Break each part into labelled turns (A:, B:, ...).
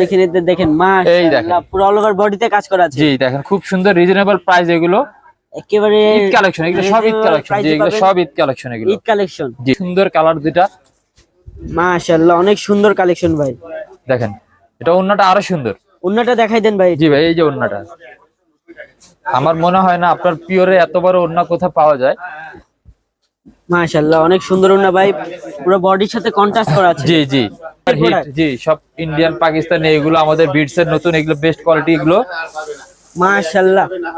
A: দেখেন পুরো all over বডিতে কাজ করা আছে।
B: জি দেখেন খুব সুন্দর রিজনেবল প্রাইস এগুলো।
A: একেবারে
B: ঈদ কালেকশন এগুলো সব ঈদ কালেকশন জি এগুলো
A: পাবেন।
B: সব ঈদ কালেকশন এগুলো।
A: ঈদ কালেকশন
B: জি সুন্দর কালার দুটা
A: মাশাআল্লাহ অনেক সুন্দর কালেকশন ভাই।
B: দেখেন এটা অন্যটা আরও সুন্দর।
A: অন্যটা দেখাই দেন ভাই।
B: জি ভাই এই যে ওন্নাটা আমার মনে হয় না আপনার পিওরে এত বড় ওন্না কোথাও পাওয়া যায়।
A: মাশাআল্লাহ অনেক সুন্দর না ভাই। পুরো বডির সাথে কন্ট্রাস্ট করা আছে।
B: জি জি। জি সব ইন্ডিয়ান পাকিস্তানি এগুলো আমাদের বিটস এর নতুন এগুলো বেস্ট কোয়ালিটি এগুলো।
A: মাশাআল্লাহ।
C: না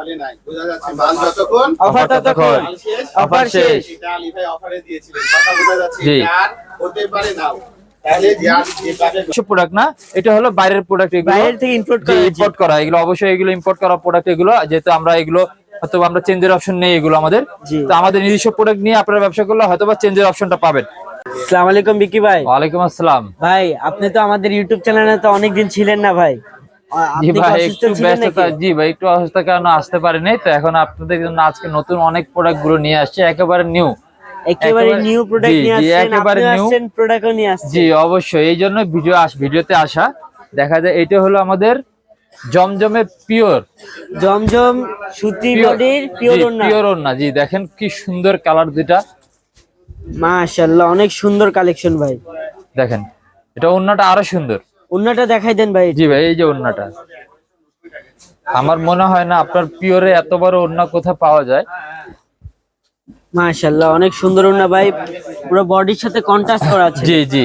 C: বোঝা যাচ্ছে মাল যতক্ষণ
A: অফার তো
C: শেষ।
A: অফার শেষ
C: অফারে দিয়েছিলেন। কথা বোঝা যাচ্ছে
B: জি।
C: হতে পারে নাও
B: প্রোডাক্ট না এটা হলো বাইরের প্রোডাক্ট এগুলো
A: থেকে ইম্পোর্ট করা
B: এগুলো অবশ্যই এগুলো ইম্পোর্ট করা প্রোডাক্ট এগুলো যেহেতু আমরা এগুলো হয়তো আমরা চেঞ্জের অপশন নেই এগুলো আমাদের। তো আমাদের নিজস্ব প্রোডাক্ট নিয়ে আপনারা ব্যবসা করলে হয়তো বা চেঞ্জের অপশনটা পাবেন।
A: আসসালামু আলাইকুম বিকি ভাই।
B: ওয়ালাইকুম আসসালাম।
A: ভাই আপনি তো আমাদের ইউটিউব চ্যানেলে তো অনেকদিন ছিলেন না ভাই।
B: জি ভাই একটু ব্যস্ততা জি ভাই একটু অসুস্থতার কারণে আসতে পারিনি। তো এখন আপনাদের জন্য আজকে নতুন অনেক প্রোডাক্টগুলো নিয়ে আসছে একেবারে নিউ
A: একেবারে
B: একেবারে-
A: নিউ প্রোডাক্ট
B: জি,
A: নিয়ে আসছেন।
B: একেবারে
A: আপনি
B: new।
A: নিয়ে আসছেন।
B: জি অবশ্যই। এই জন্য ভিডিও আস ভিডিওতে আসা। দেখা যায় এটা হলো আমাদের জমজমে পিওর।
A: জমজম সুতি বডির পিওর না
B: পিওর না জি দেখেন কি সুন্দর কালার দুটা
A: মাশাআল্লাহ অনেক সুন্দর কালেকশন ভাই।
B: দেখেন এটা অন্যটা আরও সুন্দর।
A: অন্যটা দেখাই দেন ভাই।
B: জি ভাই এই যে ওন্নাটা আমার মনে হয় না আপনার পিওরে এত বড় ওন্না কোথা পাওয়া যায়।
A: মাশাআল্লাহ অনেক সুন্দর না ভাই। পুরো বডির সাথে কন্ট্রাস্ট করা আছে।
B: জি জি।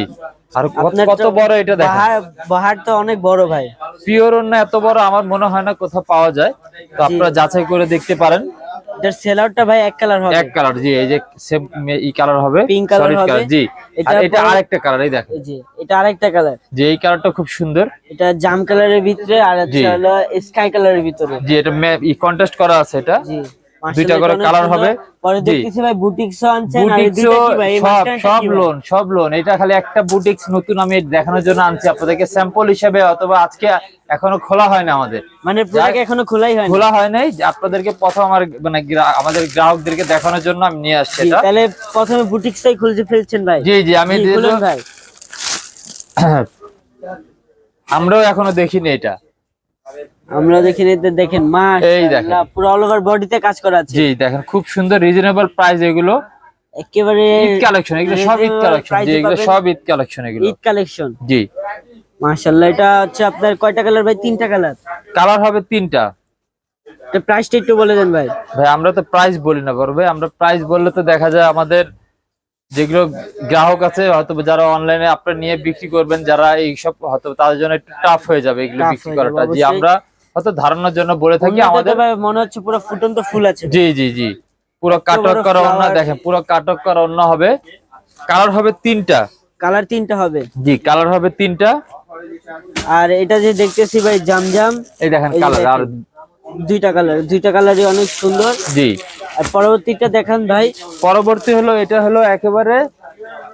B: আর কত- বড় এটা দেখেন।
A: বাহার তো অনেক বড় ভাই।
B: পিওর ওন্না এত বড় আমার মনে হয় না কোথাও পাওয়া যায়। তো আপনারা যাচাই করে দেখতে পারেন।
A: এটার সেলারটা ভাই এক কালার হবে।
B: এক কালার জি এই যে সেম ই কালার হবে।
A: Color
B: solid
A: হবে।
B: জি।
A: এটা
B: আর এটা আরেকটা কালার এই দেখেন।
A: যে এটা আরেকটা কালার
B: যে এই কালারটা খুব সুন্দর।
A: এটা জাম কালারের ভিতরে আর
B: জি।
A: একটা হলো স্কাই কালারের ভিতরে।
B: জি এটা ই কন্টেস্ট করা আছে এটা।
A: জি।
B: দুইটা করে কালার হবে?
A: পরে দেখতেছি ভাই বুটিক্সও আনছেন আর দুইটা কি ভাই?
B: সব সব লোন সব লোন এটা খালি একটা বুটিক্স নতুন আমি দেখানোর জন্য আনছি। আপনাদেরকে স্যাম্পল হিসেবে অথবা আজকে এখনও খোলা হয় না আমাদের।
A: মানে প্রোডাক্ট এখনও খোলাই হয়নি?
B: খোলা হয় নাই আপনাদেরকে প্রথম আমার মানে আমাদের গ্রাহকদেরকে দেখানোর জন্য আমি নিয়ে আসছি এটা।
A: তাহলে প্রথমে বুটিক্সটাই খুলতে ফেলছেন ভাই।
B: জি জি আমি দিয়ে
A: ভাই।
B: আমরাও এখনও দেখিনি এটা।
A: আমরা দেখে নিতে দেখেন মা
B: এই দেখেন।
A: পুরো অল ওভার বডিতে কাজ করা আছে।
B: জি দেখেন খুব সুন্দর রিজনেবল প্রাইস এগুলো।
A: একেবারে
B: ঈদ কালেকশন এগুলো সব ঈদ কালেকশন জি এগুলো সব ঈদ কালেকশন এগুলো।
A: ঈদ কালেকশন
B: জি।
A: মাশাআল্লাহ এটা হচ্ছে আপনার কয়টা কালার ভাই? তিনটা কালার
B: কালার হবে তিনটা।
A: এটা প্রাইসটা একটু বলে দেন ভাই।
B: ভাই আমরা তো প্রাইস বলি না বড় ভাই আমরা প্রাইস বললে তো দেখা যায় আমাদের যেগুলো গ্রাহক আছে হয়তো যারা অনলাইনে আপনারা নিয়ে বিক্রি করবেন যারা এইসব হয়তো তাদের জন্য একটু টাফ হয়ে যাবে এগুলো বিক্রি করাটা।
A: অবশ্যই।
B: আমরা হয়তো ধারণার জন্য বলে থাকি আমাদের
A: মনে হচ্ছে পুরো ফুটন্ত ফুল আছে।
B: জি জি জি। পুরো কাটক করা অন্য দেখেন পুরো কাটক করা অন্য হবে। কালার হবে তিনটা।
A: কালার তিনটা হবে।
B: জি কালার হবে তিনটা।
A: আর এটা যে দেখতেছি ভাই জামজাম।
B: এই দেখেন কালার আর
A: দুইটা কালার দুইটা কালারই অনেক সুন্দর।
B: জি।
A: আর পরবর্তীটা দেখান ভাই।
B: পরবর্তী হলো এটা হলো একেবারে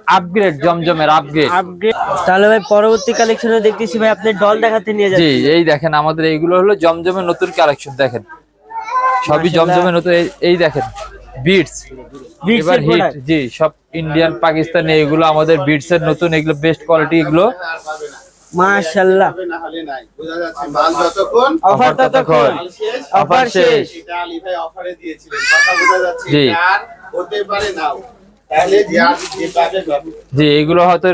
B: আপগ্রেড জমজমের আপগ্রেড
A: আপগ্রেড তাহলে ভাই পরবর্তী কালেকশনে দেখতেছি ভাই আপনি ডল দেখাতে নিয়ে
B: জি এই দেখেন আমাদের এইগুলো হলো জমজমের নতুন কালেকশন দেখেন। সবই। জমজমের নতুন এই- এই দেখেন বিটস এবার হিট জি সব ইন্ডিয়ান পাকিস্তানি এগুলো আমাদের বিটস এর নতুন এগুলো বেস্ট কোয়ালিটি এগুলো।
A: মাশাআল্লাহ। অফার ততক্ষণ। অফার শেষ।
C: সেটা আলী ভাই অফারে দিয়েছিলেন। কথা বোঝা যাচ্ছে
B: জি।
C: আর হতে পারে নাও।
B: জি এগুলো হয়তো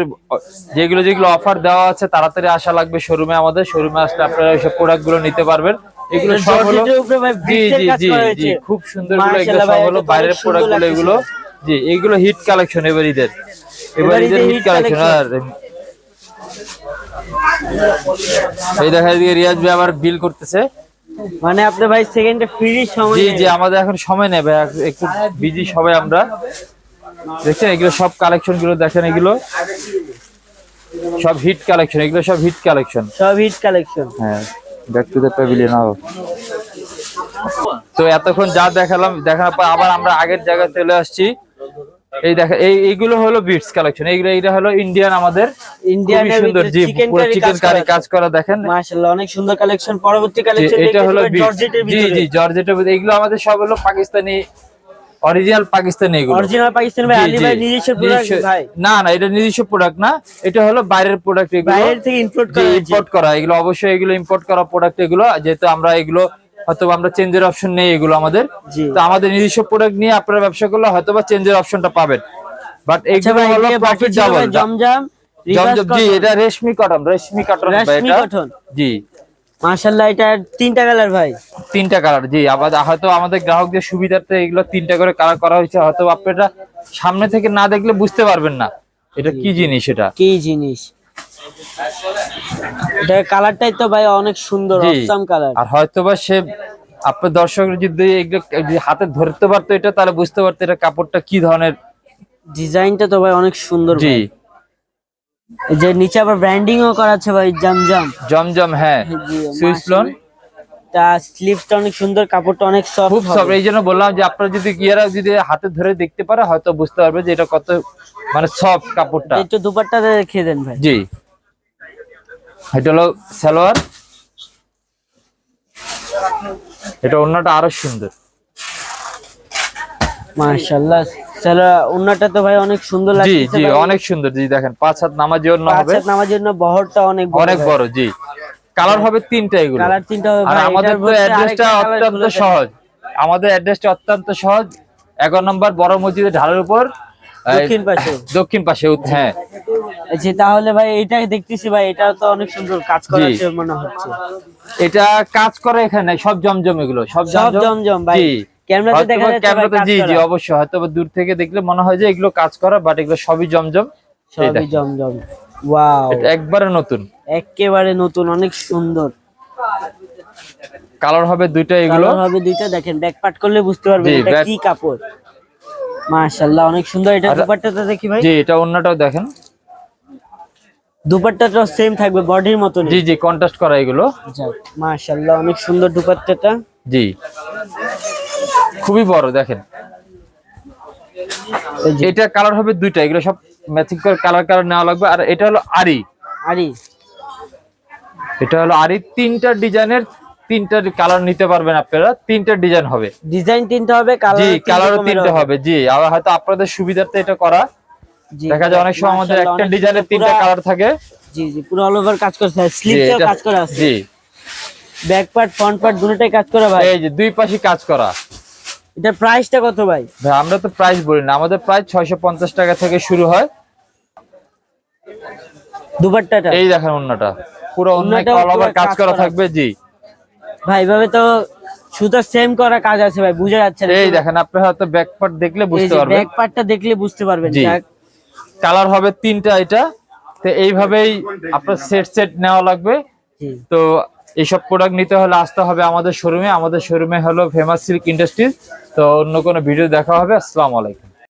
B: যেগুলো যেগুলো অফার দেওয়া আছে তাড়াতাড়ি আসা লাগবে শোরুমে আমাদের। শোরুমে আসলে আপনারা এইসব প্রোডাক্টগুলো নিতে পারবেন। এগুলো সব হলো
A: জর্জেটের উপরে ভাই
B: জি জি জি জি খুব সুন্দরগুলো এগুলো সব হলো বাইরের প্রোডাক্টগুলো এগুলো। জি এগুলো হিট কালেকশন এবার ঈদের এবার ঈদের হিট কালেকশন আর এই দেখা যায় রিয়াজ ভাই আবার বিল করতেছে।
A: মানে আপনি ভাই সেকেন্ডে ফ্রি সময়
B: জি জি আমাদের এখন সময় নেই ভাই একটু বিজি সবাই আমরা। দেখছেন এগুলো সব কালেকশনগুলো দেখেন এগুলো? সব হিট কালেকশন এগুলো সব হিট কালেকশন
A: সব হিট কালেকশন
B: হ্যাঁ ব্যাক টু দ্য প্যাভিলিয়ন তো এতক্ষণ যা দেখালাম দেখার পর আবার আমরা আগের জায়গায় চলে আসছি। এই দেখা এই এইগুলো হলো বিটস কালেকশন এইগুলো এইটা হলো ইন্ডিয়ান আমাদের।
A: ইন্ডিয়ান
B: সুন্দর জি পুরো চিকেন কারি কাজ করা দেখেন।
A: মাশাআল্লাহ অনেক সুন্দর কালেকশন পরবর্তী কালেকশন
B: এটা হলো জি জি জর্জেটের এগুলো আমাদের সব হলো পাকিস্তানি অরিজিনাল পাকিস্তানি এগুলো।
A: অরিজিনাল পাকিস্তান ভাই আলী ভাই নিজস্ব প্রোডাক্ট ভাই।
B: না না এটা নিজস্ব প্রোডাক্ট না। এটা হলো বাইরের প্রোডাক্ট এগুলো।
A: বাইরের থেকে ইম্পোর্ট করা
B: ইম্পোর্ট করা। এগুলো অবশ্যই এগুলো ইম্পোর্ট করা প্রোডাক্ট এগুলো। যেহেতু আমরা এগুলো হয়তো আমরা চেঞ্জের অপশন নেই এগুলো আমাদের। তো আমাদের নিজস্ব প্রোডাক্ট নিয়ে আপনারা ব্যবসা করলে হয়তো বা চেঞ্জের অপশনটা পাবেন। বাট
A: আচ্ছা
B: এইগুলো
A: ভাই
B: হলো প্রফিট ডাবল
A: জমজম
B: জমজম জি এটা রেশমি কটন রেশমি কটন। জি।
A: মাশাআল্লাহ এটা তিনটা কালার ভাই।
B: তিনটা কালার জি আবার হয়তো আমাদের গ্রাহকদের সুবিধার্থে এগুলো তিনটা করে কালার করা হয়েছে হয়তো আপনারা সামনে থেকে না দেখলে বুঝতে পারবেন না। এটা কি জিনিস এটা?
A: কি জিনিস? এটা কালারটাই তো ভাই অনেক সুন্দর। Awesome colour.
B: আর হয়তো বা সে আপনার দর্শক যদি এগুলো হাতে ধরতে পারতো এটা তাহলে বুঝতে পারতো এটা কাপড়টা কি ধরনের।
A: ডিজাইনটা তো ভাই অনেক সুন্দর
B: জি।
A: যে নিচে আবার ব্র্যান্ডিংও করা আছে ভাই জমজম।
B: জমজম হ্যাঁ। সুইস লোন
A: তা স্লিভটা অনেক সুন্দর কাপড়টা অনেক সফট
B: খুব সব এই জন্য বললাম যে আপনারা যদি গিয়ারা যদি হাতে ধরে দেখতে পারে হয়তো বুঝতে পারবে যে এটা কত মানে সফট কাপড়টা।
A: একটু দুপাট্টা রেখে দেন ভাই।
B: জি। এটা হলো সালোয়ার। এটা অন্যটা আরও সুন্দর।
A: মাশাআল্লাহ। তো ভাই অনেক সুন্দর
B: জি
A: লাগছে
B: জি অনেক সুন্দর। জি দেখেন পাঁচ হাত নামাজি অন্য হবে।
A: পাঁচ নামার জন্য বহরটা অনেক
B: অনেক বড় জি। কালার হবে তিনটা এগুলো।
A: কালার তিনটা হবে
B: আর আমাদের তো অ্যাড্রেসটা অত্যন্ত সহজ। আমাদের অ্যাড্রেসটা অত্যন্ত সহজ। এগারো নম্বর বড় মসজিদের ঢালের উপর
A: দক্ষিণ পাশে।
B: দক্ষিণ পাশে হ্যাঁ।
A: আচ্ছা তাহলে ভাই এটা দেখতেছি ভাই এটা তো অনেক সুন্দর কাজ করা। আছে মনে হচ্ছে।
B: এটা কাজ করে এখানে সব জমজম এগুলো সব
A: জমজম। ভাই। ক্যামেরাতে দেখা যাচ্ছে
B: জি জি অবশ্যই। হয়তো দূর থেকে দেখলে মনে হয় যে এগুলো কাজ করা বাট এগুলো সবই জমজম।
A: সবই জমজম। ওয়াও
B: একবারে নতুন।
A: একেবারে নতুন অনেক সুন্দর।
B: কালার হবে দুইটা এগুলো।
A: কালার হবে দুইটা দেখেন ব্যাক পার্ট করলে বুঝতে পারবেন এটা কি কাপড়। মাশাআল্লাহ অনেক সুন্দর। এটা দুপাট্টাটা দেখি ভাই।
B: জি এটা অন্যটাও দেখেন।
A: দুপাট্টাটাও সেম থাকবে বডির মতনই।
B: জি জি কন্ট্রাস্ট করা এগুলো।
A: মাশাআল্লাহ অনেক সুন্দর দুপাট্টাটা।
B: জি। খুবই বড় দেখেন। এটা কালার হবে দুইটা এগুলো সব ম্যাচিং করে কালার কালার নেওয়া লাগবে। আর এটা হলো আরি
A: আরে
B: এটা হলো আরি তিনটা ডিজাইনের তিনটা কালার নিতে পারবেন আপনারা। তিনটা ডিজাইন হবে।
A: ডিজাইন তিনটা হবে কালার
B: জি
A: কালার
B: কালারও তিনটা হবে জি। আবার হয়তো আপনাদের সুবিধার্থে এটা করা। দেখা যায় অনেক সময় আমাদের একটা ডিজাইনের তিনটা কালার থাকে।
A: জি জি পুরো অল ওভার কাজ করছে।
B: এটা-
A: কাজ করা আছে।
B: জি।
A: ব্যাক পার্ট ফ্রন্ট পার্ট দুটোটাই কাজ করা ভাই।
B: এই যে দুই পাশে কাজ করা।
A: এটা প্রাইসটা কত ভাই?
B: ভাই আমরা তো প্রাইস বলি না আমাদের প্রাইস ছয়শো পঞ্চাশ টাকা থেকে শুরু হয়।
A: দুপাট্টাটা?
B: এই দেখেন অন্যটা পুরো
A: ওড়নাটাও
B: অল ওভার কাজ করা থাকবে জি।
A: ভাই এভাবে তো সুতা সেম করা কাজ আছে ভাই বুঝা যাচ্ছে না।
B: এই দেখেন আপনি হয়তো ব্যাক পার্ট দেখলে বুঝতে পারবেন।
A: ব্যাক পার্টটা দেখলে বুঝতে পারবেন
B: জি। কালার হবে তিনটা এটা। তো এইভাবেই আপনার সেট সেট নেওয়া লাগবে।
A: জি।
B: তো এইসব প্রোডাক্ট নিতে হলে আসতে হবে আমাদের শোরুমে আমাদের শোরুমে হলো ফেমাস সিল্ক ইন্ডাস্ট্রিজ তো অন্য কোনো ভিডিও দেখা হবে। আসসালামু আলাইকুম।